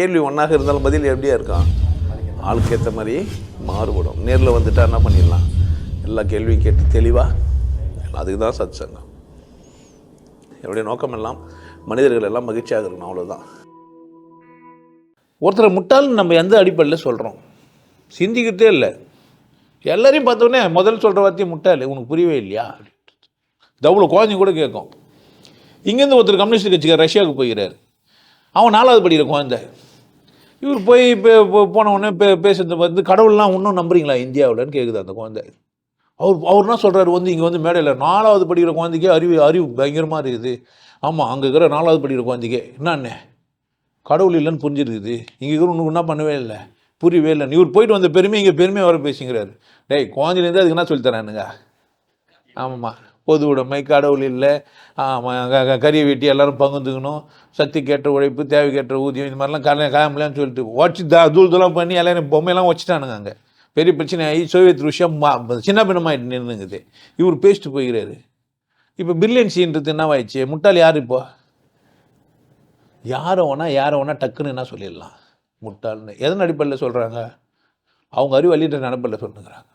கேள்வி ஒன்றாக இருந்தாலும் பதில் எப்படியா இருக்கான் ஆளுக்கு ஏற்ற மாதிரி மாறுபடும். நேரில் வந்துட்டா என்ன பண்ணிடலாம்? எல்லா கேள்வியும் கேட்டு தெளிவாக அதுக்கு தான் சத் சங்கம் என்னுடைய நோக்கம் எல்லாம் மனிதர்கள் எல்லாம் மகிழ்ச்சியாக இருக்கணும் அவ்வளோதான் ஒருத்தரை முட்டாள்னு நம்ம எந்த அடிப்படையில் சொல்கிறோம் சிந்திக்கிட்டே இல்லை. எல்லாரையும் பார்த்தோன்னே முதல் சொல்கிற வார்த்தையும் முட்டாள் உனக்கு புரியவே இல்லையா? தவுள குழந்தைங்க கூட கேட்கும். இங்கேருந்து ஒருத்தர் கம்யூனிஸ்ட் கட்சிக்கார் ரஷ்யாவுக்கு போகிறார். அவன் நாலாவது படிக்கிற குழந்தை. இவர் போய் இப்போ போன உடனே பே பேசுறது வந்து கடவுள்லாம் இன்னும் நம்புறீங்களா இந்தியாவில்னு கேட்குது அந்த குழந்தை. அவர் அவர் என்ன சொல்கிறாரு வந்து இங்கே வந்து மேடையில் நாலாவது படிக்கிற குழந்தைக்கே அறிவு அறிவு பயங்கரமாக இருக்குது. ஆமாம் அங்கே இருக்கிற நாலாவது படிக்கிற குழந்தைக்கே. என்னண்ணே கடவுள் இல்லைன்னு புரிஞ்சிருக்குது. இங்கே இருக்கிற ஒன்று ஒன்றா பண்ணவே இல்லை. புரியவே இல்லை. இவர் போயிட்டு வந்த பெருமை இங்கே பெருமையாக வர பேசுங்கிறாரு. டேய் குழந்தையிலேருந்து அதுக்கு என்ன சொல்லித்தரானுங்க ஆமாம்மா. பொது உடைமை கடவுள் இல்லை. ஆமாம் கறியை வெட்டி எல்லாரும் பங்குந்துக்கணும். கேட்ட உழைப்பு தேவைக்கேற்ற ஊதியம் இது மாதிரிலாம் கல்யாண காயமில்லன்னு சொல்லிட்டு உடச்சி த தூள் தூளாக பண்ணி எல்லாரும் பொம்மையெல்லாம் வச்சுட்டானுங்க அங்கே. பெரிய பிரச்சனை ஆகி சோவியத் ருஷ்யா மா- சின்ன பின்னமாயிட்டு நின்றுங்குது இவர் பேசிட்டு போகிறாரு இப்போ பிரில்லியன்சின்றது என்னவாயிடுச்சு? முட்டாள் யார் இப்போ? யாரை வேணா யாரை வேணா டக்குன்னு என்ன சொல்லிடலாம். முட்டாள்னு. எதன் அடிப்படையில் சொல்கிறாங்க அவங்க அறிவு அள்ளிட்ட நடப்பில் சொல்லுங்கிறாங்க.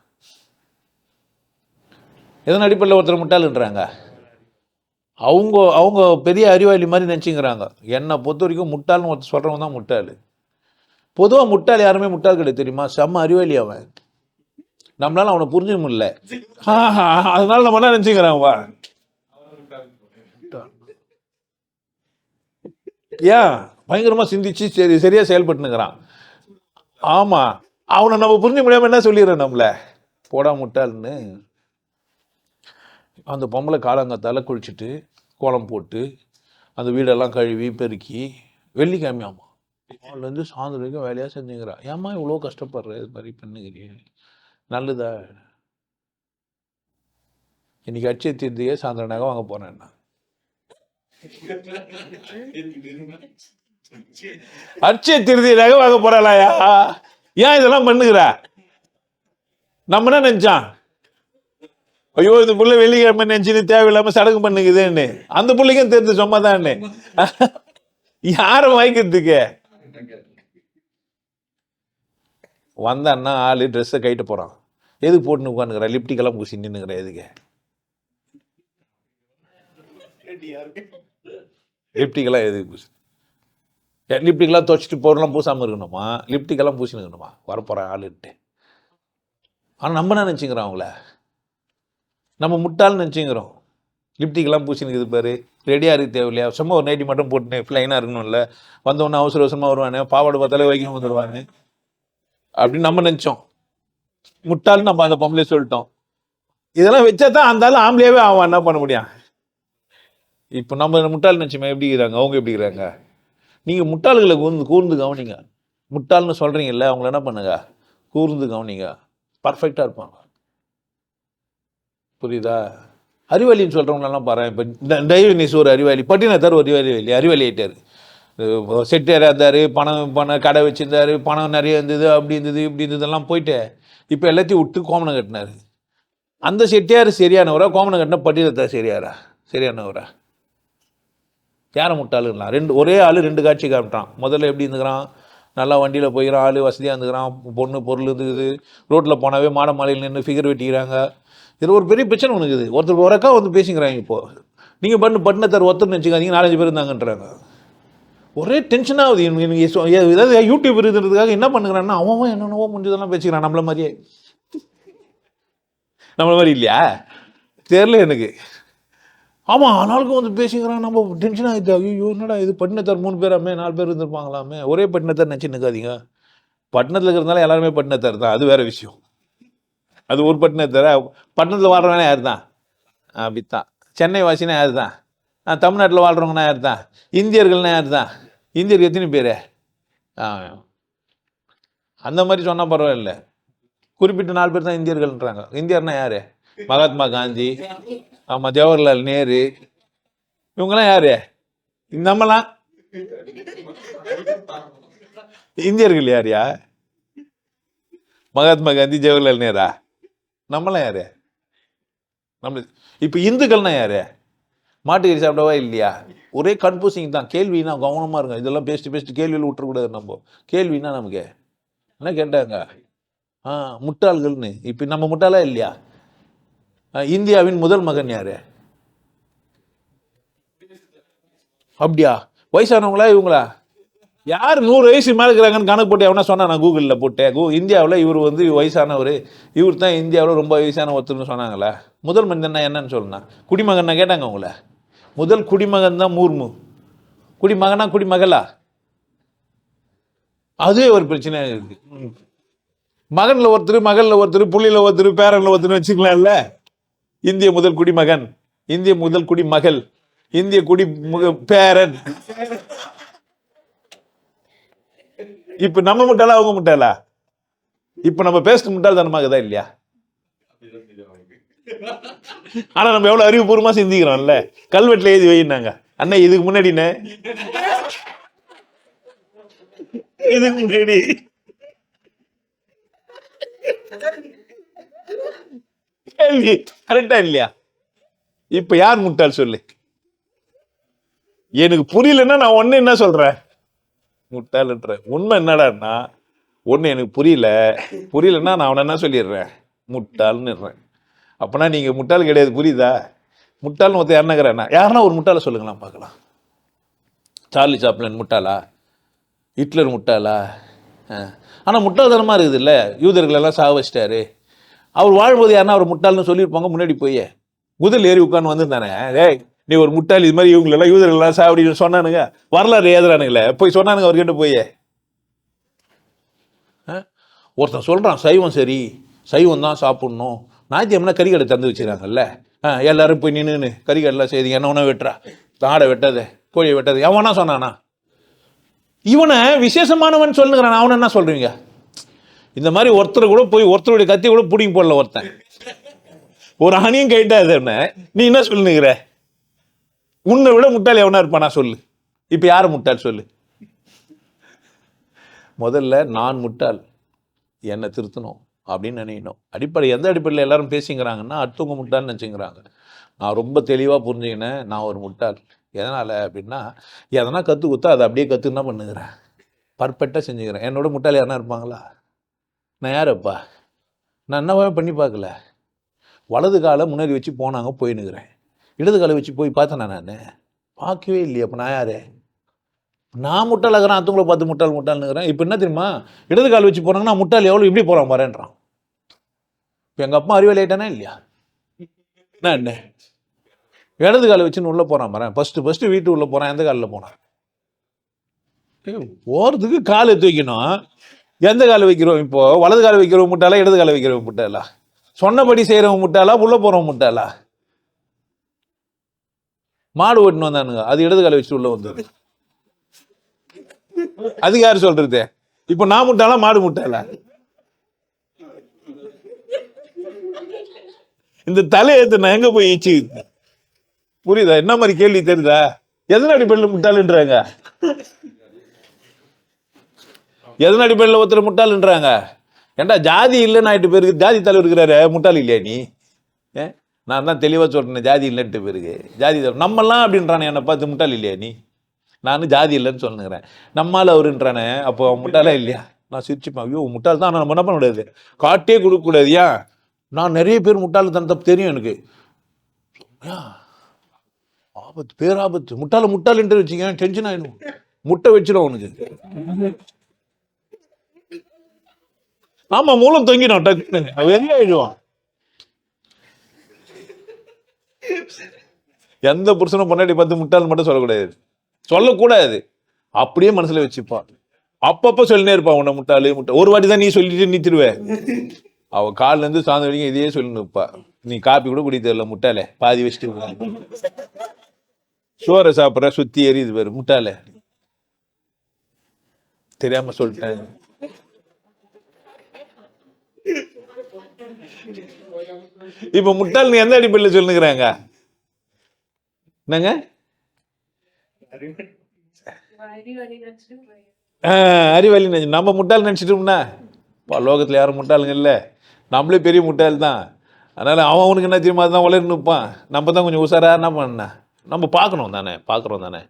எதன் அடிப்படையில் ஒருத்தர் முட்டாளுன்றாங்க? அவங்க அவங்க பெரிய அறிவாளி மாதிரி நினச்சிங்கிறாங்க. என்னை பொறுத்த வரைக்கும் முட்டாள்னு ஒருத்தர் சொல்கிறவங்க தான் முட்டாள். பொதுவாக முட்டாள் யாருமே முட்டாள் கிடையாது தெரியுமா? செம்ம அறிவாளி அவன். நம்மளால் அவனை புரிஞ்சிட முடியல. அதனால நம்ம என்ன நினச்சிக்கிறான்வா ஏன்? பயங்கரமாக சிந்திச்சு சரி சரியாக செயல்பட்டுனுங்கிறான் ஆமாம் அவனை நம்ம புரிஞ்சு முடியாமல் என்ன சொல்லிடுறேன் நம்மள? போடா முட்டாள்னு. அந்த பொம்பளை காலங்கத்தால குளிச்சுட்டு கோலம் போட்டு அந்த வீடெல்லாம் கழுவி பெருக்கி வெள்ளிக்கிழமை ஆமாம் அவள்லேருந்து சாயந்தரம் வரைக்கும் வேலையாக செஞ்சுங்கிறா. ஏம்மா இவ்வளோ கஷ்டப்படுற? இது மாதிரி பண்ணுங்கிறிய நல்லதா? இன்னைக்கு அட்சய தீர்த்தியே சாயந்தரம் நகை வாங்க போனேன் நான். அட்சய திருதி நகை வாங்க போறாளாயா ஏன் இதெல்லாம் பண்ணுகிற? நம்ம என்ன நினைச்சான்? ஐயோ இந்த புள்ள வெள்ளிக்கிழமை நினைச்சுன்னு தேவையில்லாம சடங்கு பண்ணுக்குதுன்னு அந்த பிள்ளைக்கும் தெரிஞ்சு சும்மா தானே யாரை வாங்கிக்கிறதுக்கு? வந்தான்னா ஆளு ட்ரெஸ்ஸை கைட்டு போறான். எதுக்கு போட்டுன்னு உட்காந்துக்கிற லிப்டிக்கெல்லாம் பூசி நின்னுக்கிற எதுக்கு? லிப்டிக்கெல்லாம் எதுக்கு பூசி? ஏ, லிப்டிக்கெல்லாம் துவச்சிட்டு பொருள்லாம் பூசாமல் இருக்கணுமா? லிப்டிக்கெல்லாம் பூசினுக்கணுமா வரப்போகிறேன் ஆளுன்ட்டு ஆனால் நம்ம நினச்சிக்கிறான் அவங்கள? நம்ம முட்டாள்னு நினச்சிங்கிறோம். லிப்டிக்கெல்லாம் பூசினுக்குது பாரு. ரெடியாக இருக்கு தேவையில்லையா? சும்மா ஒரு நைட்டி மட்டும் போட்டு ஃப்ளைனாக இருக்கணும்ல. வந்தவொடனே அவசர அவசரமாக வருவானே. பாவாடை பார்த்தாலே வைக்க வந்துடுவானு அப்படின்னு நம்ம நினச்சோம். முட்டாள்னு நம்ம அந்த பொம்பளை சொல்லிட்டோம். இதெல்லாம் வச்சா தான் அந்த ஆள் ஆம்பளையாவே அவன் என்ன பண்ண முடியும்? இப்போ நம்ம முட்டாள் நினச்சோமே எப்படி இருக்கிறாங்க? அவங்க எப்படி இருக்கிறாங்க? நீங்கள் முட்டாள்களை கூர்ந்து கூர்ந்து கவனிங்க. முட்டாள்னு சொல்கிறீங்கல்ல அவங்கள என்ன பண்ணுங்க? கூர்ந்து கவனிங்க. பர்ஃபெக்டாக இருப்பாங்க. புரியுதா? அறிவாளின்னு சொல்கிறவங்களெல்லாம் பாரு இப்போ டைவனிஸ் ஒரு அறிவாளி பட்டினத்தார் ஒரு அறிவாளி அறிவாளி ஆகிட்டார் செட்டியாராக இருந்தார் பணம் பணம் கடை வச்சுருந்தார் பணம் நிறைய இருந்தது அப்படி இருந்தது இப்படி இருந்ததெல்லாம் போயிட்டு இப்போ எல்லாத்தையும் விட்டு கோமணம் கட்டினாரு. அந்த செட்டியார் சரியானவரா கோமணம் கட்டின பட்டினத்தார் சரியாரா? சரியானவரா? யாரை முட்டாளுங்களா ரெண்டு ஒரே ஆள் ரெண்டு காட்சி காமிட்டான் முதல்ல எப்படி இருந்துக்கிறான்? நல்லா வண்டியில் போயிடறான் ஆள் வசதியாக இருந்துக்கிறான் பொண்ணு பொருள் இருக்குது ரோட்டில் போனாவே மாட மாலையில் நின்று ஃபிகர் வெட்டிக்கிறாங்க. இது ஒரு பெரிய பிரச்சனை ஒன்று இருக்குது ஒருத்தர் ஒரக்கா வந்து பேசிக்கிறாங்க இப்போ நீங்கள் பண்ணு பட்டினத்தார் ஒருத்தர் நினச்சிக்காதீங்க நாலஞ்சு பேர் இருந்தாங்கன்றாங்க ஒரே டென்ஷன் ஆகுது எனக்கு எனக்கு ஏதாவது யூடியூப் இருக்குன்றதுக்காக என்ன பண்ணுறான்னா அவன் என்னென்னவோ முடிஞ்சதெல்லாம் பேசிக்கிறான் நம்மள மாதிரியே நம்மள மாதிரி இல்லையா தெரில எனக்கு ஆமாம் ஆனாலுக்கும் வந்து பேசிக்கிறான் நம்ம டென்ஷன் ஆகிடுது ஐயோ என்னடா இது பட்டினத்தார் மூணு பேராமே நாலு பேர் இருந்திருப்பாங்களாமே ஒரே பட்டினத்தார் நினச்சி நிற்காதீங்க பட்டணத்தில் இருக்கிறதுனால எல்லாருமே பட்டினத்தார் தான் அது வேற விஷயம் அது ஒரு தவிர பட்டணத்தில் வாழ்றவனே யார் தான் அப்படித்தான் சென்னை வாசினா யார் தான் தமிழ்நாட்டில் வாழ்கிறவங்கன்னா யார் தான் இந்தியர்கள்னா யார் தான் இந்தியர்கள் எத்தனை பேர்? ஆ அந்த மாதிரி சொன்னால் பரவாயில்ல. குறிப்பிட்ட நாலு பேர் தான் இந்தியர்கள்ன்றாங்க. இந்தியர்னா யார்? மகாத்மா காந்தி ஆமாம் ஜவஹர்லால் நேரு. இவங்கெல்லாம் யார்? நம்மலாம் இந்தியர்கள் யாரியா மகாத்மா காந்தி ஜவஹர்லால் நேரா? நம்மளாம் யாரு? நம்ம இப்போ இந்துக்கள்னா யாரு? மாட்டுக்கறி சாப்பிடவா இல்லையா? ஒரே கன்ஃபியூசிங் தான். கேள்வினா கவனமாக இருக்கும் இதெல்லாம் பேசிட்டு பேசிட்டு கேள்வியில் விட்டுறக்கூடாது நம்ம. கேள்வினா நமக்கு. என்ன கேட்டாங்க? ஆ முட்டாள்கள்னு. இப்போ நம்ம முட்டாளா இல்லையா? ஆ, இந்தியாவின் முதல் மகன் யாரு? அப்படியா? வயசானவங்களா இவங்களா? யார் நூறு வயசு மேலே இருக்கிறாங்கன்னு கணக்கு போட்டு எவனா சொன்னா நான் கூகுளில் போட்டேன். கூ இந்தியாவில் இவர் வந்து வயசானவர். இவர் தான் இந்தியாவில் ரொம்ப வயசான ஒருத்தர்னு சொன்னாங்களே முதல் மனிதன் என்னன்னு சொல்லணும் குடிமகன் கேட்டாங்க உங்களை. முதல் குடிமகன் தான் மூர்மு. குடிமகனா குடிமகளா? அதுவே ஒரு பிரச்சனை இருக்கு. ம். ஒருத்தர் மகளில் ஒருத்தர் புள்ளியில் ஒருத்தர் பேரனில் ஒருத்தர் வச்சுக்கலாம்ல. இந்திய முதல் குடிமகன். இந்திய முதல் குடிமகள். இந்திய குடி பேரன். இப்ப நம்ம முட்டாளா அவங்க முட்டாளா? இப்ப நம்ம பேசிட்டு முட்டாள் தனமாகதா இல்லையா? ஆனா நம்ம எவ்வளவு அறிவுபூர்வமா சிந்திக்கிறோம்ல? கல்வெட்டுல எழுதி வைனாங்க அண்ணா இதுக்கு முன்னாடினே இதுக்கு முன்னாடி. கேள்வி கரெக்டா இல்லையா? இப்ப யார் முட்டாள் சொல்லு? எனக்கு புரியலன்னா நான் ஒன்னு என்ன சொல்றேன்? முட்டாளன்ற உண்மை என்னடான்னா ஒன்று எனக்கு புரியல. புரியலன்னா நான் அவனை என்ன சொல்லிடுறேன்? முட்டாள்னுடுறேன் அப்போனா நீங்கள் முட்டாள் கிடையாது புரியுதா? முட்டாள்னு ஒருத்தர் என்னங்கிறேன்னா யாருன்னா ஒரு முட்டாளை சொல்லுங்களேன் பார்க்கலாம். சார்லி சாப்ளின் முட்டாளா? ஹிட்லர் முட்டாளா? ஆ. முட்டாள்தனமாக இருக்குது இல்லை யூதர்களெல்லாம் சாக வச்சிட்டாரு. அவர் வாழும்போது யாருன்னா அவர் முட்டாள்னு சொல்லியிருப்பாங்க முன்னாடி போய். குதில் ஏறி உட்காந்து வந்திருந்தானே? ஏய் நீ ஒரு முட்டாள் இது மாதிரி இவங்களெல்லாம் யூதர்கள்லாம் சாவடின்னு சொன்னானுங்க. வரலாறு ஏதுறானுங்களே? போய் சொன்னானுங்க அவர்கிட்ட போய். ஆ? ஒருத்தன் சொல்கிறான் சைவம் சரி சைவம் தான் சாப்பிட்ணும். ஞாயிற்றுக்கிழமை கறிக்கடை தந்து வச்சுக்கிறாங்கல்ல. ஆ எல்லாரும் போய் நின்று கறிக்கடைலாம் செய்திங்க என்ன உணவு வெட்டுறா? ஆடை வெட்டது கோழியை வெட்டது எவனா சொன்னானா? இவனை விசேஷமானவன் சொல்லுங்கிறான் அவனை என்ன சொல்கிறீங்க இந்த மாதிரி ஒருத்தர் கூட போய் ஒருத்தருடைய கத்தி கூட பிடிங்கி போடல ஒருத்தன். ஒரு அணியும் கேட்டாது என்ன? நீ என்ன சொல்லுங்கிற உன்னை விட முட்டாள் எவனா இருப்பானா சொல்லு. இப்ப யாரு முட்டாள் சொல்லு? முதல்ல நான் முட்டாள். என்னை திருத்தணும் அப்படின்னு நினைக்கணும். அடிப்படை எந்த அடிப்படையில் எல்லாரும் பேசிங்கிறாங்கன்னா அடுத்தவங்க முட்டாள்னு நினச்சிங்கிறாங்க நான் ரொம்ப தெளிவாக புரிஞ்சுக்கினேன் நான் ஒரு முட்டாள். எதனால் அப்படின்னா எதனா கற்று கொடுத்தா அதை அப்படியே கற்று பண்ணுகிறேன்? பர்ஃபெக்டாக செஞ்சுக்கிறேன். என்னோட முட்டாள் யாருனா இருப்பாங்களா? நான் யாரப்பா நான் என்னவே பண்ணி பார்க்கல? வலது காலை முன்னாடி வச்சு போனாங்க போயின்னுக்கிறேன். இடது காலை வச்சு போய் பார்த்தேன் நான்? பார்க்கவே இல்லையே அப்போ நான் யாரு? நான் முட்டாளாகிறேன் அத்தவங்களை பார்த்து முட்டாள் முட்டாள்னுக்கிறேன் இப்போ என்ன தெரியுமா? இடது கால் வச்சு போனாங்கன்னா முட்டாள் எவ்வளோ இப்படி போகிறான் வரேன்றான் இப்போ எங்கள் அப்பா அறிவியல் ஆகிட்டானா இல்லையா? என்ன என்ன? இடது காலை வச்சுன்னு உள்ளே போகிறான் வரேன் ஃபஸ்ட்டு ஃபஸ்ட்டு வீட்டு உள்ளே போகிறான் எந்த காலில் போனான்? ஏய், போகிறதுக்கு கால் எடுத்து எந்த கால் வைக்கிறோம் இப்போ? வலது கால் வைக்கிறவங்க முட்டாளா இடது கால் வைக்கிறவங்க முட்டாளா? சொன்னபடி செய்கிறவங்க முட்டாளா உள்ளே போகிறவங்க முட்டாளா? மாடு ஓட்டின்னு வந்தானுங்க. அது இடது காலை வச்சுட்டு உள்ள வந்தது. அது யாரு சொல்றது? இப்போ நான் முட்டாளா மாடு முட்டாளா? இந்த தலையெழுத்து நான் எங்க போய் ஈச்சு புரியுதா? என்ன மாதிரி கேள்வி தெரியுதா? எதன் அடிப்படையில் முட்டாளுன்றாங்க? எதன் அடிப்படையில் ஒருத்தர் முட்டாளுன்றாங்க? ஏன்டா ஜாதி இல்லைன்னு ஆயிட்டு பேருக்கு ஜாதி தலைவர் இருக்கிறாரு முட்டாள் இல்லையா நீ? ஏ? நான் தான் தெளிவாக சொல்கிறேன் ஜாதி இல்லைன்ட்டு பேருக்கு ஜாதி தலைவர் நம்மெல்லாம் அப்படின்றானே என்னை பார்த்து முட்டாள் இல்லையா நீ? நானும் ஜாதி இல்லைன்னு சொல்லுங்கிறேன். நம்மால் அவருன்றானே அப்போ முட்டாளா இல்லையா? நான் சிரிச்சுப்பேன் ஐயோ முட்டாள் தான் நம்ம என்ன பண்ண முடியாது? காட்டே கொடுக்கக்கூடாது ஏன்? நான் நிறைய பேர் முட்டாள்தனத்தை தெரியும் எனக்கு. ஆபத்து பேராபத்து. முட்டாள முட்டாள்ன்ட்டு வச்சுக்க டென்ஷன் ஆயிடும் முட்டை வச்சிடும் அவனுக்கு. ஆமா மூலம் தொங்கிடும் டக்குன்னு. அவன் வெறி ஆயிடுவான்? எந்த புருஷனும் பொண்டாடி பார்த்து முட்டாள் மட்டும் சொல்லக்கூடாது. சொல்லக்கூடாது. அப்படியே மனசுல வச்சுப்பான். அப்பப்ப சொல்லினே இருப்பான் உன்னை முட்டாளு முட்டை ஒரு வாட்டி தான் நீ சொல்லிட்டு நிறுத்திடுவ. அவ கால்ல இருந்து சாயந்தரம் வரைக்கும் இதையே சொல்லி நிற்பா நீ காப்பி கூட குடி தெரியல முட்டாளே. பாதி வச்சுட்டு போ. சோறை சாப்பிட்ற சுத்தி எரியுது பேரு முட்டாளே. தெரியாம சொல்லிட்டேன். இப்ப முட்டாள் நீ எந்த அடிப்படையில் சொல்லுங்கிறாங்க என்னங்க? அறிவாளி நினைச்சு நம்ம முட்டாள் நினச்சிட்டோம்னா இப்போ லோகத்தில் யாரும் முட்டாளுங்க இல்லை. நம்மளே பெரிய முட்டாள் தான். அதனால் அவன் அவனுக்கு என்ன தெரியுமா? தான் உலர்ந்து நிற்பான். நம்ம தான் கொஞ்சம் உஷாரா என்ன பண்ணா? நம்ம பார்க்கணும் தானே பார்க்குறோம் தானே.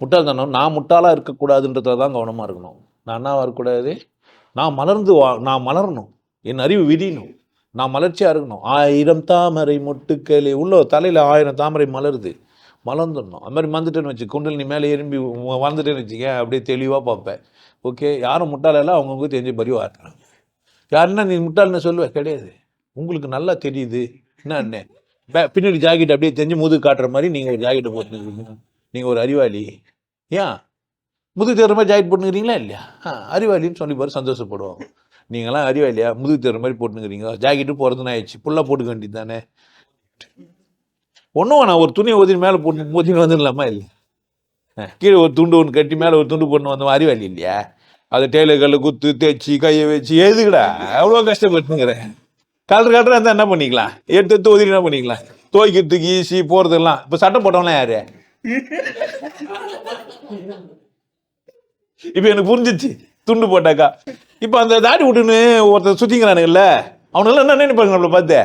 முட்டாள் தானே. நான் முட்டாளாக இருக்கக்கூடாதுன்றதுல தான் கவனமாக இருக்கணும். நான் என்ன வரக்கூடாது நான் மலர்ந்து வா நான் மலரணும். என் அறிவு விரியணும். நான் மலர்ச்சியாக இருக்கணும். ஆயிரம் தாமரை மொட்டுக்களே. உள்ள தலையில் ஆயிரம் தாமரை மலருது. மலர்ந்துடணும். அது மாதிரி மறந்துட்டேன்னு வச்சு குண்டல் நீ மேலே எறும்பி வந்துட்டேன்னு வச்சுக்க அப்படியே தெளிவாக பார்ப்பேன். ஓகே யாரும் முட்டாளெல்லாம் அவங்கவுங்க தெரிஞ்ச மாதிரி இருக்கிறாங்க யாருன்னா நீ முட்டாள்னு சொல்லுவேன் கிடையாது. உங்களுக்கு நல்லா தெரியுது. என்ன அண்ணே? பின்னாடி ஜாக்கெட் அப்படியே தெரிஞ்சு முதுகு காட்டுற மாதிரி நீங்கள் ஒரு ஜாக்கெட்டை போட்டுருக்கீங்க நீங்கள் ஒரு அறிவாளி. ஏன்? முதுகு தேர்ற மாதிரி ஜாக்கெட் போட்டுக்கிறீங்களா இல்லையா? ஆ அறிவாளின்னு சொல்லி பாரு சந்தோஷப்படுவோம் நீங்களாம் அறிவாளியா முதுகு தேர்ற மாதிரி போட்டுக்கிறீங்க ஜாக்கெட்டு போகிறதுன்னு ஆயிடுச்சு. ஃபுல்லாக போட்டுக்க வேண்டியது தானே ஒன்றும் வேணாம். ஒரு துணியை ஒதுங்கி மேலே போட்டு ஒதுங்கி வந்துடலாமா இல்லை? ஆ, கீழே ஒரு துண்டு ஒன்று கட்டி மேலே ஒரு துண்டு போட்டு வந்தோம் அறிவாளி இல்லையா அது டெய்லர்களில் குத்து தேய்ச்சி கையை வச்சு எதுக்குடா? அவ்வளோ கஷ்டப்பட்டுங்கிறேன் கலர் கலராக இருந்தால் என்ன பண்ணிக்கலாம்? எடுத்து எடுத்து ஒதுக்கி என்ன பண்ணிக்கலாம்? துவைக்கிறதுக்கு ஈஸி போகிறதுலாம் இப்போ சட்டை போட்டவங்களாம் யாரு? இப்போ எனக்கு புரிஞ்சிச்சு. துண்டு போட்டாக்கா. இப்போ அந்த தாடி விட்டுன்னு ஒருத்தர் சுற்றிங்கிறானுங்கல்ல அவனெல்லாம் என்ன நினைப்பாங்க நம்மளை பார்த்து?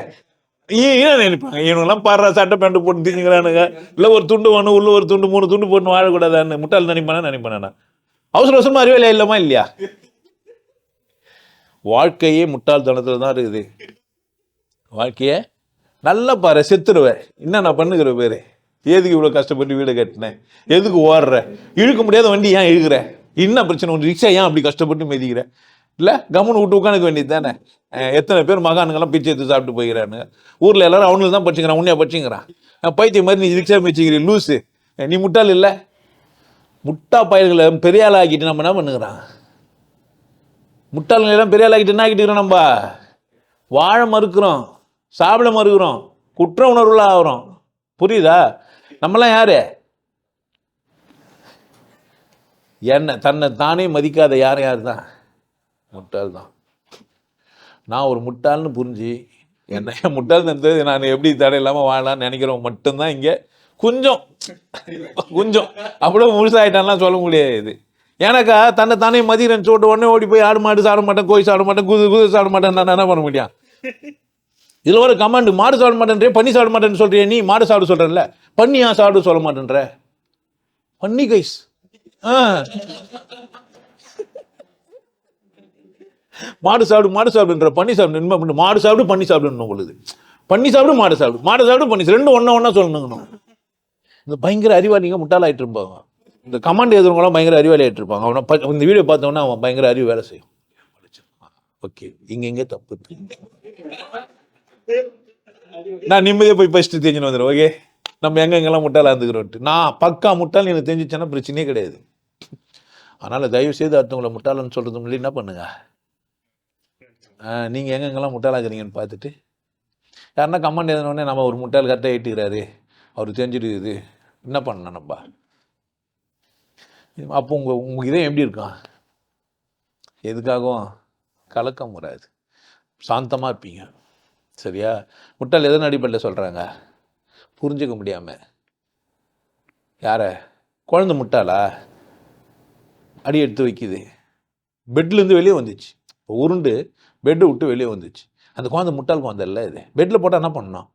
ஏன் என்ன நினைப்பாங்க? இவனுங்கெல்லாம் பாடுற சட்டை பேண்ட் போட்டு திங்கிறானுங்க இல்லை ஒரு துண்டு ஒன்று உள்ள ஒரு துண்டு மூணு துண்டு போட்டு வாழக்கூடாதான்னு. முட்டாள் நினைப்பானா நினைப்பானா அவசர அவசரமாக அறிவாளியா இல்லமா இல்லையா? வாழ்க்கையே முட்டாள்தனத்தில் தான் இருக்குது. வாழ்க்கைய நல்லா பாரு செத்துருவேன் என்ன நான் பண்ணுகிற பேர்? எதுக்கு இவ்வளோ கஷ்டப்பட்டு வீடு கட்டினேன்? எதுக்கு ஓடுற? இழுக்க முடியாத வண்டி ஏன் இழுக்கிறேன் என்ன பிரச்சனை? ஒன்று ரிக்ஷா ஏன் அப்படி கஷ்டப்பட்டு மெதிக்கிற? இல்லை கம்முன்னு விட்டு உட்காந்துக்க வேண்டியது தானே எத்தனை பேர் மகானுங்கெல்லாம் பிச்சை எடுத்து சாப்பிட்டு போயிடறானுங்க ஊரில் எல்லாரும் அவனுக்கு தான் படிச்சுக்கிறான் உன்னையா படிச்சுங்கிறான் பைத்தியம் மாதிரி நீ ரிக்ஷா மிச்சிக்கிறீ லூஸு நீ முட்டாள் இல்லை. முட்டா பயல்களை பெரிய ஆள் ஆக்கிட்டு நம்ம என்ன பண்ணுகிறான் முட்டாள்களை எல்லாம் பெரிய ஆள் ஆக்கிட்டு என்ன ஆக்கிட்டு இருக்கிறோம் நம்ம? வாழ மறுக்கிறோம் சாப்பிட மறுக்கிறோம் குற்ற உணர்வுலாம் ஆகிறோம். புரியுதா? நம்மலாம் யாரு? என்னை தன்னை தானே மதிக்காத யார் யார் தான் முட்டாள் தான். நான் ஒரு முட்டாள்னு புரிஞ்சு என்ன முட்டாள் தந்தது நான் எப்படி தடை இல்லாமல் வாழலாம்னு நினைக்கிறவங்க மட்டும்தான் இங்கே. கொஞ்சம் கொஞ்சம். அப்படியே முழுசாயிட்டான்லாம் சொல்ல முடியாது. எனக்கா தன்னை தானே மதிக்கிறேன்னு சொல்லிட்டு உடனே ஓடி போய் ஆடு மாடு சாப்பிட மாட்டேன் கோயில் சாப்பிட மாட்டேன் குது குது சாட மாட்டேன் நான் என்ன பண்ண முடியும்? இதில் ஒரு கமாண்டு மாடு சாப்பிட மாட்டேன்றே பண்ணி சாப்பிட மாட்டேன்னு சொல்றியே நீ மாடு சாப்பிட சொல்கிறேன்ல பண்ணி ஏன் சாப்பிட சொல்ல மாட்டேன்ற. பண்ணி கைஸ் மாடு சாப்பிடு மாடு சாப்பிடுன்ற பண்ணி சாப்பிடு மாடு சாப்பிடு பண்ணி சாப்பிடுன்னு உங்களுக்கு. பண்ணி சாப்பிடு மாடு சாப்பிடு. மாடு சாப்பிடு பண்ணி ரெண்டும் ஒன்றா ஒன்றா சொல்லணுங்கணும் இந்த பயங்கர அறிவாளிங்க முட்டாளாயிட்டு இருப்பாங்க இந்த கமாண்ட் எழுதுறவங்களாம் பயங்கர அறிவாளி இருப்பாங்க அவனை ப- இந்த வீடியோ பார்த்தோன்னா அவன் பயங்கர அறிவு வேலை செய்யும். ஓகே இங்க இங்கே தப்பு. நான் நிம்மதியாக போய் ஃபஸ்ட்டு தெரிஞ்சுன்னு வந்துடுறேன் ஓகே? நம்ம எங்கெங்கெல்லாம் முட்டாளாக இருந்துக்கிறோன்ட்டு. நான் பக்கா முட்டாள் எனக்கு தெரிஞ்சிச்சேன்னா பிரச்சனையே கிடையாது. அதனால் தயவு செய்து அடுத்தவங்களை முட்டாளன்னு சொல்கிறது முன்னாடி என்ன பண்ணுங்க? நீங்கள் எங்கெங்கெல்லாம் முட்டாளாக்குறீங்கன்னு பார்த்துட்டு யாருன்னா கமெண்ட் எழுதினோடனே நம்ம ஒரு முட்டாள் கரெக்டாக ஏட்டுக்கிறாரு அவர் தெரிஞ்சிடுது. என்ன பண்ணணும் நம்ம? அப்போ உங்கள் உங்கள் இதே எப்படி இருக்கும்? எதுக்காகவும் கலக்கம் வராது. சாந்தமாக இருப்பீங்க. சரியா? முட்டாள் எதன் அடிப்படையில் சொல்கிறாங்க புரிஞ்சுக்க முடியாமல் யார? குழந்தை முட்டாளா? அடி எடுத்து வைக்குது. பெட்லேருந்து வெளியே வந்துச்சு. இப்போ உருண்டு பெட்டை விட்டு வெளியே வந்துச்சு. அந்த குழந்தை முட்டாள் குழந்தை இல்லை இது. பெட்டில் போட்டால் என்ன பண்ணணும்?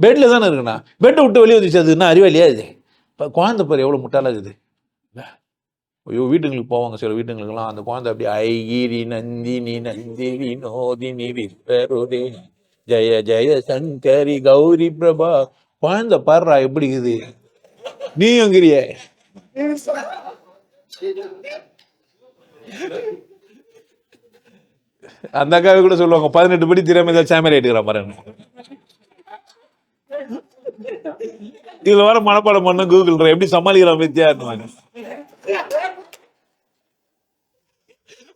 பெட்டில் தானே இருக்குண்ணா பெட்டை விட்டு வெளியே வந்துச்சு அது என்ன அறிவாளியா இது? இப்போ குழந்தை பாரு எவ்வளோ முட்டாளாக இருக்குது. ஐயோ வீட்டுங்களுக்கு போவாங்க சில வீட்டுங்களுக்குலாம் அந்த குழந்தை அப்படியே ஐகிரி நந்தினி நந்தி நோதினி விஸ்வருதே ஜெய ஜெய சங்கரி கௌரி பிரபா. குழந்தை பாடுறா எப்படி இருக்குது. நீயும் கிரியே அந்த அக்காவை கூட சொல்லுவாங்க பதினெட்டு படி திறமை ஏதாவது சேமரி எடுக்கிற பாருங்க இதுல வர மனப்பாடம் பண்ண கூகுள் எப்படி சமாளிக்கிறான் வித்தியா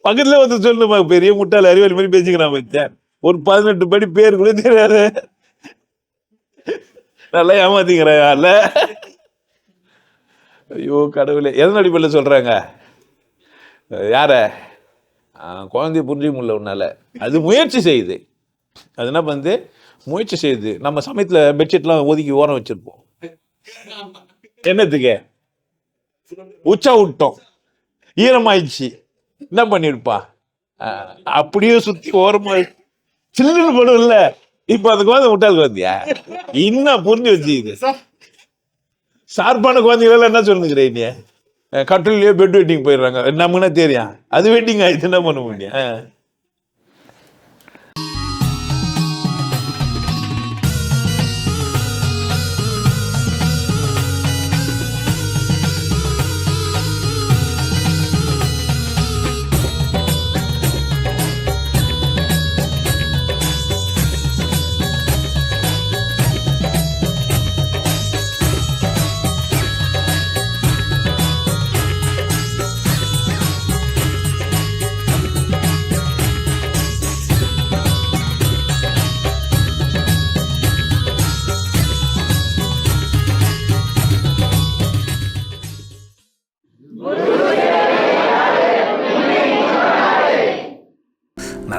பக்கத்துல வந்து சொல்லுமா பெரிய முட்டாள் அறிவியல் மாதிரி பேசிக்கிறான் வித்தியா ஒரு பதினெட்டு படி பேர் கூட தெரியாது. நல்லா ஏமாத்திக்கிறான் ஐயோ கடவுளே. எதன் அடிப்படையில் சொல்கிறாங்க யார? ஆ, குழந்தைய புரிஞ்சிக்க முடியல உன்னால. அது முயற்சி செய்யுது. அது என்ன பண்ணுது? முயற்சி செய்யுது. நம்ம சமயத்தில் பெட்ஷீட்லாம் ஒதுக்கி ஓரம் வச்சிருப்போம். என்னத்துக்கு? உச்சா விட்டோம் ஈரமாயிடுச்சு. என்ன பண்ணியிருப்பா அப்படியே சுற்றி ஓரமாக சில்லுன்னு இல்லை இப்போ அந்த குழந்தை முட்டாள் குழந்தையா? இன்னும் புரிஞ்சு வச்சுக்குது. ஷார்ப்பான குழந்தைகளெல்லாம் என்ன சொல்லுங்கிறேன் நீ கட்டிலேயோ பெட் வெட்டிங் போயிடுறாங்க. நமக்குன்னா தெரியும். அது வெட்டிங் ஆயிடுச்சு என்ன பண்ண முடியும்?